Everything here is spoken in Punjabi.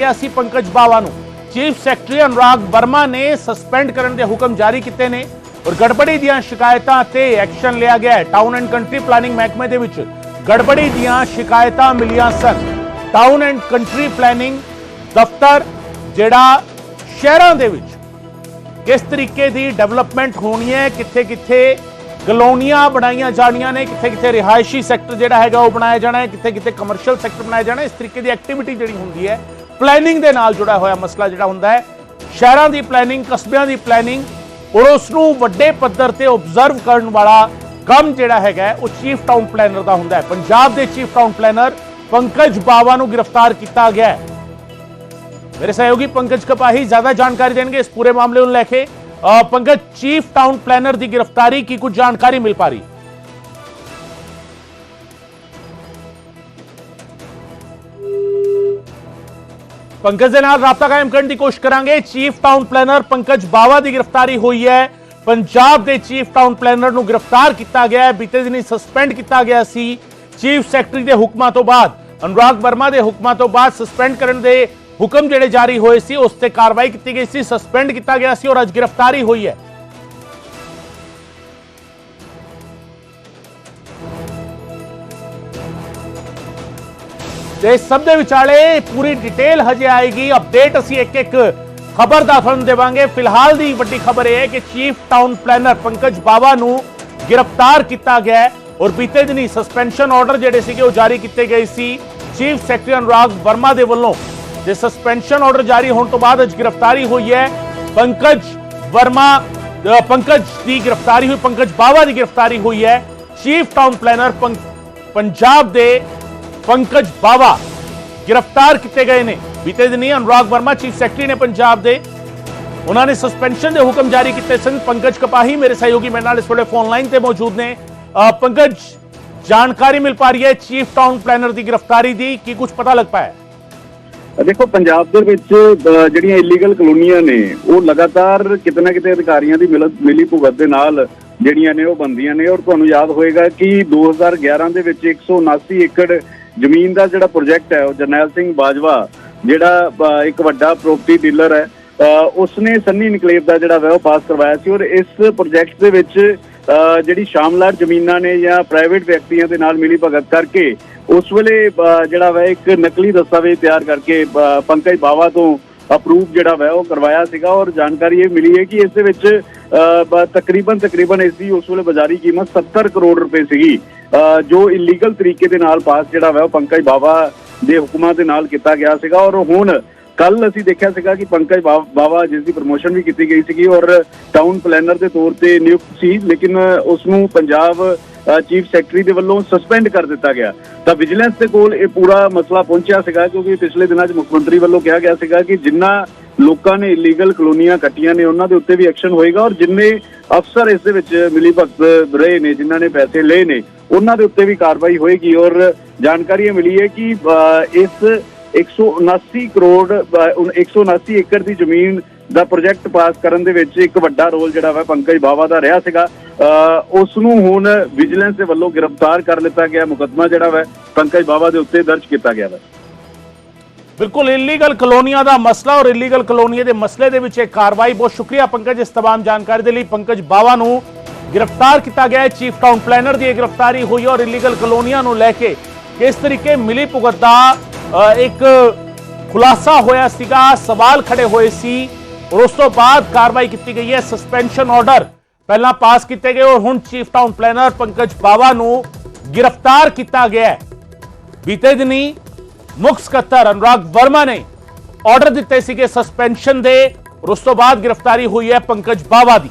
ਕਿਹਾ ਸੀ ਪੰਕਜ ਬਾਵਾ ਨੂੰ। ਚੀਫ ਸੈਕਟਰੀ ਅਨੁਰਾਗ ਵਰਮਾ ਨੇ ਸਸਪੈਂਡ ਕਰਨ ਦੇ ਹੁਕਮ ਜਾਰੀ ਕੀਤੇ ਨੇ ਔਰ ਗੜਬੜੀ ਦੀਆਂ ਸ਼ਿਕਾਇਤਾਂ ਤੇ ਐਕਸ਼ਨ ਲਿਆ ਗਿਆ ਹੈ। ਟਾਊਨ ਐਂਡ ਕੰਟਰੀ ਪਲਾਨਿੰਗ ਮਹਿਕਮੇ ਦੇ ਵਿੱਚ ਗੜਬੜੀ ਦੀਆਂ ਸ਼ਿਕਾਇਤਾਂ ਮਿਲੀਆਂ ਸਨ। ਟਾਊਨ ਐਂਡ ਕੰਟਰੀ ਪਲਾਨਿੰਗ ਦਫ਼ਤਰ, ਜਿਹੜਾ ਸ਼ਹਿਰਾਂ ਦੇ ਵਿੱਚ ਕਿਸ ਤਰੀਕੇ ਦੀ ਡਿਵੈਲਪਮੈਂਟ ਹੋਣੀ ਹੈ ਕਿੱਥੇ ਕਿੱਥੇ ਕਲੋਨੀਆਂ ਬਣਾਈਆਂ ਜਾਣੀਆਂ ਨੇ ਕਿੱਥੇ ਕਿੱਥੇ ਰਿਹਾਇਸ਼ੀ ਸੈਕਟਰ ਜਿਹੜਾ ਹੈਗਾ ਉਹ ਬਣਾਇਆ ਜਾਣਾ ਹੈ ਕਿੱਥੇ ਕਿੱਥੇ ਕਮਰਸ਼ੀਅਲ ਸੈਕਟਰ ਬਣਾਇਆ ਜਾਣਾ ਇਸ ਤਰੀਕੇ ਦੀ ਐਕਟੀਵਿਟੀ ਜਿਹੜੀ ਹੁੰਦੀ ਹੈ ਪਲੈਨਿੰਗ ਦੇ ਨਾਲ ਜੁੜਿਆ ਹੋਇਆ ਮਸਲਾ ਜਿਹੜਾ ਹੁੰਦਾ ਹੈ ਸ਼ਹਿਰਾਂ ਦੀ ਪਲੈਨਿੰਗ ਕਸਬਿਆਂ ਦੀ ਪਲੈਨਿੰਗ ਔਰ ਉਸ ਨੂੰ ਵੱਡੇ ਪੱਧਰ ਤੇ ਆਬਜ਼ਰਵ ਕਰਨ ਵਾਲਾ ਕੰਮ ਜਿਹੜਾ ਹੈਗਾ ਉਹ ਚੀਫ ਟਾਊਨ ਪਲੈਨਰ ਦਾ ਹੁੰਦਾ ਹੈ। ਪੰਜਾਬ ਦੇ chief town planner Pankaj Bawa ਨੂੰ ਗ੍ਰਿਫਤਾਰ ਕੀਤਾ ਗਿਆ ਹੈ। ਮੇਰੇ ਸਹਿਯੋਗੀ ਪੰਕਜ ਕਪਾਹੀ ਜ਼ਿਆਦਾ ਜਾਣਕਾਰੀ ਦੇਣਗੇ ਇਸ ਪੂਰੇ ਮਾਮਲੇ ਨੂੰ ਲੈ ਕੇ। ਅ, ਪੰਕਜ ਚੀਫ ਟਾਊਨ ਪਲੈਨਰ ਦੀ ਗ੍ਰਿਫਤਾਰੀ ਕੀ ਕੁਝ ਜਾਣਕਾਰੀ ਮਿਲ ਪਾ ਪੰਕਜ ਦੇ ਨਾਲ ਰਾਬਤਾ ਕਾਇਮ ਕਰਨ ਦੀ ਕੋਸ਼ਿਸ਼ ਕਰਾਂਗੇ chief town planner Pankaj Bawa ਦੀ ਗ੍ਰਿਫਤਾਰੀ ਹੋਈ ਹੈ ਪੰਜਾਬ ਦੇ ਚੀਫ ਟਾਊਨ ਪਲੈਨਰ ਨੂੰ ਗ੍ਰਿਫਤਾਰ ਕੀਤਾ ਗਿਆ ਹੈ ਬੀਤੇ ਦਿਨੀ ਸਸਪੈਂਡ ਕੀਤਾ ਗਿਆ ਸੀ ਚੀਫ ਸੈਕਟਰੀ ਦੇ ਹੁਕਮਾਂ ਤੋਂ ਬਾਅਦ ਅਨੁਰਾਗ ਵਰਮਾ ਦੇ ਹੁਕਮਾਂ ਤੋਂ ਬਾਅਦ ਸਸਪੈਂਡ ਕਰਨ ਦੇ ਹੁਕਮ ਜਿਹੜੇ ਜਾਰੀ ਹੋਏ ਸੀ ਉਸ ਤੇ ਕਾਰਵਾਈ ਕੀਤੀ ਗਈ ਸੀ ਸਸਪੈਂਡ ਕੀਤਾ ਗਿਆ ਸੀ ਔਰ ਅੱਜ ਗ੍ਰਿਫਤਾਰੀ ਹੋਈ ਹੈ ਤੇ ਇਸ ਸਭ ਦੇ ਵਿਚਾਲੇ ਪੂਰੀ ਡਿਟੇਲ ਹਜੇ ਆਏਗੀ ਅਪਡੇਟ ਅਸੀਂ ਇੱਕ ਇੱਕ ਖਬਰ ਦਾ ਤੁਹਾਨੂੰ ਦੇਵਾਂਗੇ। ਫਿਲਹਾਲ ਦੀ ਵੱਡੀ ਖਬਰ ਇਹ ਹੈ ਕਿ chief town planner Pankaj Bawa ਨੂੰ ਗ੍ਰਿਫਤਾਰ ਕੀਤਾ ਗਿਆ ਹੈ ਔਰ ਬੀਤੇ ਦਿਨੀ ਸਸਪੈਂਸ਼ਨ ਆਰਡਰ ਜਿਹੜੇ ਸੀਗੇ ਉਹ ਜਾਰੀ ਕੀਤੇ ਗਏ ਸੀ। ਚੀਫ ਸੈਕਟਰੀ ਅਨੁਰਾਗ ਵਰਮਾ ਦੇ ਵੱਲੋਂ ਤੇ ਸਸਪੈਂਸ਼ਨ ਆਰਡਰ ਜਾਰੀ ਹੋਣ ਤੋਂ ਬਾਅਦ ਅੱਜ ਗ੍ਰਿਫਤਾਰੀ ਹੋਈ ਹੈ। ਪੰਕਜ ਵਰਮਾ ਪੰਕਜ ਦੀ ਗ੍ਰਿਫਤਾਰੀ ਹੋਈ, ਪੰਕਜ ਬਾਵਾ ਦੀ ਗ੍ਰਿਫਤਾਰੀ ਹੋਈ ਹੈ। ਚੀਫ ਟਾਊਨ ਪਲੈਨਰ ਪੰਜਾਬ ਦੇ ਪੰਕਜ ਬਾਵਾ ਗ੍ਰਿਫਤਾਰ ਕੀਤੇ ਗਏ ਨੇ ਬੀਤੇ ਦਿਨੀ ਅਨੁਰਾਗ ਵਰਮਾ ਚੀਫ ਸੈਕਟਰੀ ਨੇ ਪੰਜਾਬ ਦੇ ਉਹਨਾਂ ਨੇ ਸਸਪੈਂਸ਼ਨ ਦੇ ਹੁਕਮ ਜਾਰੀ ਕੀਤੇ ਸਨ ਪੰਕਜ ਕਪਾਹੀ ਮੇਰੇ ਸਹਿਯੋਗੀ ਮੇਰੇ ਨਾਲ ਇਸ ਵੇਲੇ ਫੋਨ ਲਾਈਨ ਤੇ ਮੌਜੂਦ ਨੇ ਪੰਕਜ ਜਾਣਕਾਰੀ ਮਿਲ ਪਾ ਰਹੀ ਹੈ ਚੀਫ ਟਾਊਨ ਪਲੈਨਰ ਦੀ ਗ੍ਰਿਫਤਾਰੀ ਦੀ ਕੀ ਕੁਝ ਪਤਾ ਲੱਗ ਪਾਇਆ ਦੇਖੋ ਪੰਜਾਬ ਦੇ ਵਿੱਚ ਜਿਹੜੀਆਂ ਇਲੀਗਲ ਕਲੋਨੀਆਂ ਨੇ ਉਹ ਲਗਾਤਾਰ ਕਿਤੇ ਨਾ ਕਿਤੇ ਅਧਿਕਾਰੀਆਂ ਦੀ ਮਿਲ- ਮਿਲੀ ਭੁਗਤ ਦੇ ਨਾਲ ਜਿਹੜੀਆਂ ਨੇ ਉਹ ਬੰਦੀਆਂ ਨੇ ਔਰ ਤੁਹਾਨੂੰ ਯਾਦ ਹੋਏਗਾ ਕਿ 2011 ਦੇ ਵਿੱਚ 179 ਏਕੜ ਜ਼ਮੀਨ ਦਾ ਜਿਹੜਾ ਪ੍ਰੋਜੈਕਟ ਹੈ ਉਹ ਜਰਨੈਲ ਸਿੰਘ ਬਾਜਵਾ ਜਿਹੜਾ ਇੱਕ ਵੱਡਾ ਪ੍ਰਾਪਰਟੀ ਡੀਲਰ ਹੈ ਅਹ, ਉਸਨੇ ਸੰਨੀ ਇਨਕਲੇਵ ਦਾ ਜਿਹੜਾ ਵਾ ਉਹ ਪਾਸ ਕਰਵਾਇਆ ਸੀ ਔਰ ਇਸ ਪ੍ਰੋਜੈਕਟ ਦੇ ਵਿੱਚ ਅਹ, ਜਿਹੜੀ ਸ਼ਾਮਲਾਟ ਜ਼ਮੀਨਾਂ ਨੇ ਜਾਂ ਪ੍ਰਾਈਵੇਟ ਵਿਅਕਤੀਆਂ ਦੇ ਨਾਲ ਮਿਲੀ ਭਗਤ ਕਰਕੇ ਉਸ ਵੇਲੇ ਜਿਹੜਾ ਵਾ ਇੱਕ ਨਕਲੀ ਦਸਤਾਵੇਜ਼ ਤਿਆਰ ਕਰਕੇ ਪੰਕਜ ਬਾਵਾ ਤੋਂ ਅਪਰੂਵ ਜਿਹੜਾ ਵਾ ਉਹ ਕਰਵਾਇਆ ਸੀਗਾ ਔਰ ਜਾਣਕਾਰੀ ਇਹ ਮਿਲੀ ਹੈ ਕਿ ਇਸ ਦੇ ਵਿੱਚ ਤਕਰੀਬਨ ਤਕਰੀਬਨ ਇਸ ਦੀ ਉਸ ਵੇਲੇ ਬਾਜ਼ਾਰੀ ਕੀਮਤ 70 ਕਰੋੜ ਰੁਪਏ ਸੀਗੀ। ਜੋ ਇਲੀਗਲ ਤਰੀਕੇ ਦੇ ਨਾਲ ਪਾਸ ਜਿਹੜਾ ਵਾ ਉਹ ਪੰਕਜ ਬਾਵਾ ਦੇ ਹੁਕਮਾਂ ਦੇ ਨਾਲ ਕੀਤਾ ਗਿਆ ਸੀਗਾ। ਔਰ ਹੁਣ ਕੱਲ ਅਸੀਂ ਦੇਖਿਆ ਸੀਗਾ ਕਿ ਪੰਕਜ ਬਾਵਾ ਜਿਸ ਦੀ ਪ੍ਰਮੋਸ਼ਨ ਵੀ ਕੀਤੀ ਗਈ ਸੀਗੀ ਔਰ ਟਾਊਨ ਪਲੈਨਰ ਦੇ ਤੌਰ ਤੇ ਨਿਯੁਕਤ ਸੀ, ਲੇਕਿਨ ਉਸ ਨੂੰ ਪੰਜਾਬ ਚੀਫ ਸੈਕਟਰੀ ਦੇ ਵੱਲੋਂ ਸਸਪੈਂਡ ਕਰ ਦਿੱਤਾ ਗਿਆ। ਤਾਂ ਵਿਜੀਲੈਂਸ ਦੇ ਕੋਲ ਇਹ ਪੂਰਾ ਮਸਲਾ ਪਹੁੰਚਿਆ ਸੀਗਾ ਕਿਉਂਕਿ ਪਿਛਲੇ ਦਿਨਾਂ 'ਚ ਮੁੱਖ ਮੰਤਰੀ ਵੱਲੋਂ ਕਿਹਾ ਗਿਆ ਸੀਗਾ ਕਿ ਜਿੰਨਾ ਲੋਕਾਂ ਨੇ ਇਲੀਗਲ ਕਲੋਨੀਆਂ ਕੱਟੀਆਂ ਨੇ ਉਹਨਾਂ ਦੇ ਉੱਤੇ ਵੀ ਐਕਸ਼ਨ ਹੋਏਗਾ ਔਰ ਜਿੰਨੇ ਅਫਸਰ ਇਸ ਦੇ ਵਿੱਚ ਮਿਲੀ ਭਗਤ ਰਹੇ ਨੇ ਜਿਨ੍ਹਾਂ ਨੇ ਪੈਸੇ ਲਏ ਨੇ ਉਹਨਾਂ ਦੇ ਉੱਤੇ ਵੀ ਕਾਰਵਾਈ ਹੋਏਗੀ ਔਰ ਜਾਣਕਾਰੀ ਇਹ ਮਿਲੀ ਹੈ ਕਿ ਅ, ਇਸ 179 ਕਰੋੜ ਅ, ਉਨ- 179 ਏਕੜ ਦੀ ਜ਼ਮੀਨ ਦਾ ਪ੍ਰੋਜੈਕਟ ਪਾਸ ਕਰਨ ਦੇ ਵਿੱਚ ਇੱਕ ਵੱਡਾ ਰੋਲ ਜਿਹੜਾ ਵਾ ਪੰਕਜ ਬਾਵਾ ਦਾ ਰਿਹਾ ਸੀਗਾ ਅ, ਉਸ ਨੂੰ ਹੁਣ ਵਿਜੀਲੈਂਸ ਦੇ ਵੱਲੋਂ ਗ੍ਰਿਫਤਾਰ ਕਰ ਲਿੱਤਾ ਗਿਆ ਮੁਕੱਦਮਾ ਜਿਹੜਾ ਵਾ ਪੰਕਜ ਬਾਵਾ ਦੇ ਉੱਤੇ ਦਰਜ ਕੀਤਾ ਗਿਆ ਵਾ ਬਿਲਕੁਲ ਇਲੀਗਲ ਕਲੋਨੀਆਂ ਦਾ ਮਸਲਾ ਔਰ ਇਲੀਗਲ ਕਲੋਨੀਆਂ ਦੇ ਮਸਲੇ ਦੇ ਵਿੱਚ ਇਹ ਕਾਰਵਾਈ ਬਹੁਤ ਸ਼ੁਕਰੀਆ ਪੰਕਜ ਇਸ तमाम ਜਾਣਕਾਰੀ ਦੇ ਲਈ ਪੰਕਜ ਬਾਵਾ ਨੂੰ ਗ੍ਰਿਫਤਾਰ ਕੀਤਾ ਗਿਆ ਹੈ ਚੀਫ ਟਾਊਨ ਪਲੈਨਰ ਦੀ ਇਹ ਗ੍ਰਿਫਤਾਰੀ ਹੋਈ ਔਰ ਇਲੀਗਲ ਕਲੋਨੀਆਂ ਨੂੰ ਲੈ ਕੇ ਕਿਸ ਤਰੀਕੇ ਮਿਲੀ ਭੁਗਤ ਦਾ ਅ, ਇੱਕ ਖੁਲਾਸਾ ਹੋਇਆ ਸੀਗਾ ਸਵਾਲ ਖੜੇ ਹੋਏ ਸੀ ਔਰ ਉਸ ਤੋਂ ਬਾਅਦ ਕਾਰਵਾਈ ਕੀਤੀ ਗਈ ਹੈ ਸਸਪੈਂਸ਼ਨ ਆਰਡਰ ਪਹਿਲਾਂ ਪਾਸ ਕੀਤੇ ਗਏ ਔਰ ਹੁਣ chief town planner Pankaj Bawa ਨੂੰ ਗ੍ਰਿਫਤਾਰ ਕੀਤਾ ਗਿਆ ਹੈ। ਬੀਤੇ ਦਿਨੀ ਮੁੱਖ ਸਕੱਤਰ ਅਨੁਰਾਗ ਵਰਮਾ ਨੇ ਆਰਡਰ ਦਿੱਤੇ ਸੀਗੇ ਸਸਪੈਂਸ਼ਨ ਦੇ ਔਰ ਉਸ ਤੋਂ ਬਾਅਦ ਗ੍ਰਿਫਤਾਰੀ ਹੋਈ ਹੈ ਪੰਕਜ ਬਾਵਾ ਦੀ।